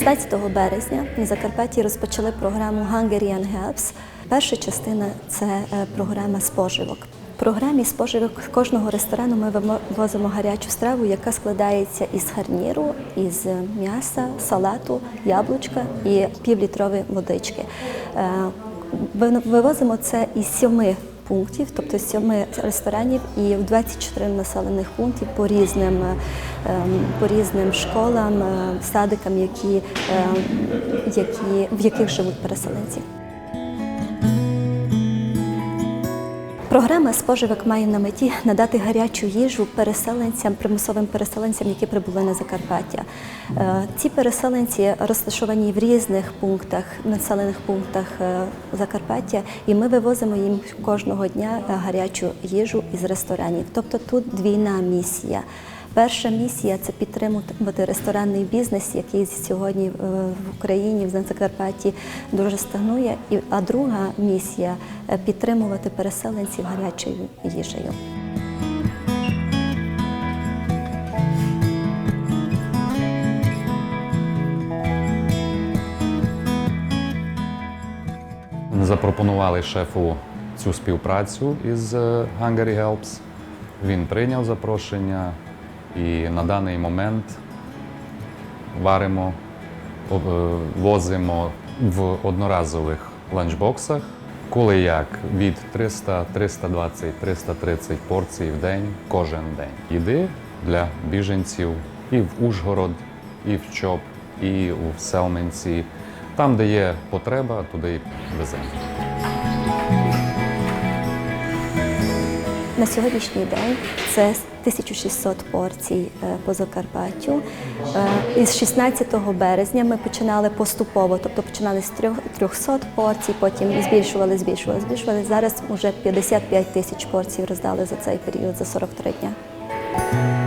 20 березня на Закарпатті розпочали програму Hungarian Helps. Перша частина це е, програма споживок. В програмі споживок кожного ресторану ми вивозимо гарячу страву, яка складається із гарніру, із м'яса, салату, яблучка і півлітрової водички. Е, Вивозимо це із сьоми пунктів, тобто з сьоми ресторанів і в 24 населених пунктів по різним, е, ем, по різним школам, е, садикам, які, е, які, в яких живуть переселенці. Програма споживок має на меті надати гарячу їжу переселенцям, примусовим переселенцям, які прибули на Закарпаття. Е, Ці переселенці розташовані в різних пунктах, населених пунктах е, Закарпаття, і ми вивозимо їм кожного дня гарячу їжу із ресторанів. Тобто тут двійна місія. Перша місія це підтримувати ресторанний бізнес, який сьогодні е, в Україні, в Закарпатті дуже стагнує. А друга місія підтримувати переселенців гарячою їжею. Запропонували шефу цю співпрацю із е, Hungary Helps. Він прийняв запрошення і на даний момент варимо, е, возимо в одноразових ланчбоксах, коли як від 300, 320, 330 порцій в день кожен день. Їди для біженців і в Ужгород, і в ЧОП, і в Селменці. Там, де є потреба, туди і веземо. На сьогоднішній день це 1600 порцій е, по Закарпаттю. Е, Із 16 березня ми починали поступово, тобто починали з 300 порцій, потім збільшували, збільшували, збільшували. Зараз вже 55 тисяч порцій роздали за цей період, за 43 дня.